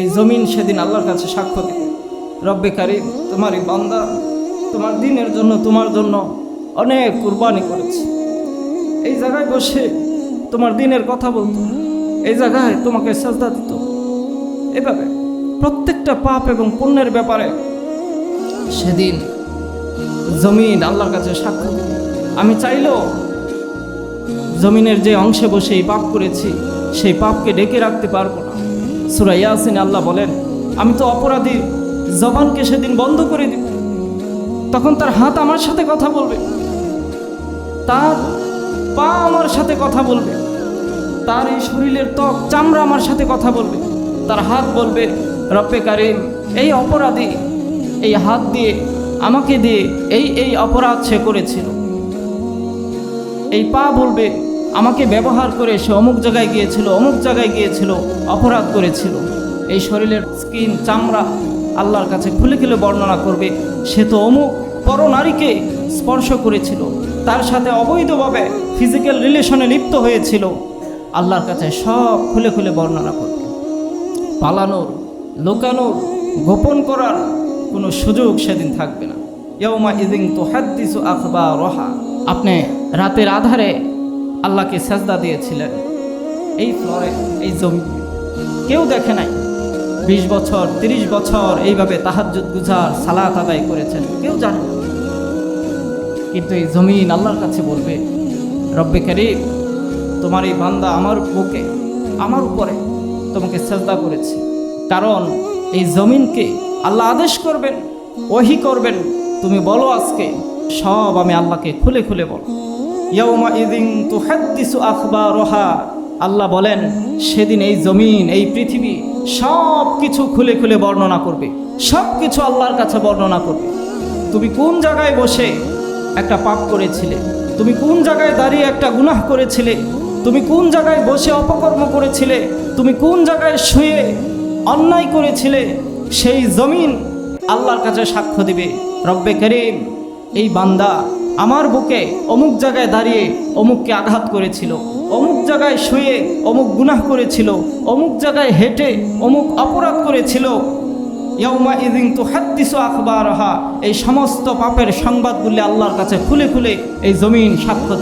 এই জমিন সেদিন আল্লাহর কাছে সাক্ষ্য দিবে। রব্বে কারিম তোমার এই বান্দা, তোমার দিনের জন্য, তোমার জন্য অনেক কুরবানি করেছে। এই জায়গায় বসে তোমার দিনের কথা বলতো, এই জায়গায় তোমাকে সাজদা দিত। এভাবে প্রত্যেকটা পাপ এবং পুণ্যের ব্যাপারে সেদিন জমিন আল্লাহর কাছে সাক্ষ্য আমি চাইলেও জমিনের যে অংশে বসে এই পাপ করেছি, সেই পাপকে ডেকে রাখতে পারব না। সুরা ইয়াসিন আল্লাহ বলেন, আমি তো অপরাধী, জবানকে সেদিন বন্ধ করে দিব। তখন তার হাত আমার সাথে কথা বলবে। তার পা আমার সাথে কথা বলবে। তার এই শরীরের ত্বক, চামড়া আমার সাথে কথা বলবে। তার হাত বলবে রপ্পে কারিম, এই অপরাধী, এই হাত দিয়ে, আমাকে দিয়ে এই এই অপরাধ সে করেছিল। এই পা বলবে আমাকে ব্যবহার করে সে অমুক জায়গায় গিয়েছিল, অমুক জায়গায় গিয়েছিল, অপরাধ করেছিল। এই শরীরের স্কিন, চামড়া আল্লাহর কাছে খুলে খুলে বর্ণনা করবে। সে তো অমুক পর নারীকে স্পর্শ করেছিল। তার সাথে অবৈধভাবে ফিজিক্যাল রিলেশনে লিপ্ত হয়েছিল। আল্লাহর কাছে সব খুলে খুলে বর্ণনা করবে। পালানোর, লুকানোর, গোপন করার কোনো সুযোগ সেদিন থাকবে না। ইয়মা ইদিন তো হাদ্দিসু আখবা রহা আপনি রাতের আধারে আল্লাহকে সেজদা দিয়েছিলেন। এই ফ্লোরে এই জমি কেউ দেখে নাই। বিশ বছর, তিরিশ বছর এইভাবে তাহাজ্জুদ গুজার সালাত আদায় করেছেন, কেউ জানে কিন্তু এই জমিন আল্লাহর কাছে বলবে, রব্বে করিম, তোমার এই বান্দা আমার বুকে, আমার উপরে তোমাকে শ্রদ্ধা করেছে। কারণ এই জমিনকে আল্লাহ আদেশ করবেন, ওহি করবেন। তুমি বলো আজকে, সব আমি আল্লাহকে খুলে খুলে বলো। ইয়ৌমা ইদিন আখবা রহা আল্লাহ বলেন, সেদিন এই জমিন, এই পৃথিবী সব কিছু খুলে খুলে বর্ণনা করবে। সব কিছু আল্লাহর কাছে বর্ণনা করবে। তুমি কোন জায়গায় বসে একটা পাপ করেছিলে? তুমি কোন জায়গায় দাঁড়িয়ে একটা গুনাহ করেছিলে? তুমি কোন জায়গায় বসে অপকর্ম করেছিলে? তুমি কোন জায়গায় শুয়ে অন্যায় করেছিলে? সেই জমিন আল্লাহর কাছে সাক্ষ্য দিবে। রব্বে করিম, এই বান্দা আমার বুকে অমুক জায়গায় দাঁড়িয়ে অমুককে আঘাত করেছিল। অমুক জায়গায় শুয়ে অমুক গুনাহ করেছিল। অমুক জায়গায় হেঁটে অমুক অপরাধ করেছিল। ইয়ৌমা ইদিন তু হাদ্দিসু আখবারহা, এই সমস্ত পাপের সংবাদগুলি আল্লাহর কাছে খুলে খুলে এই জমিন সাক্ষ্য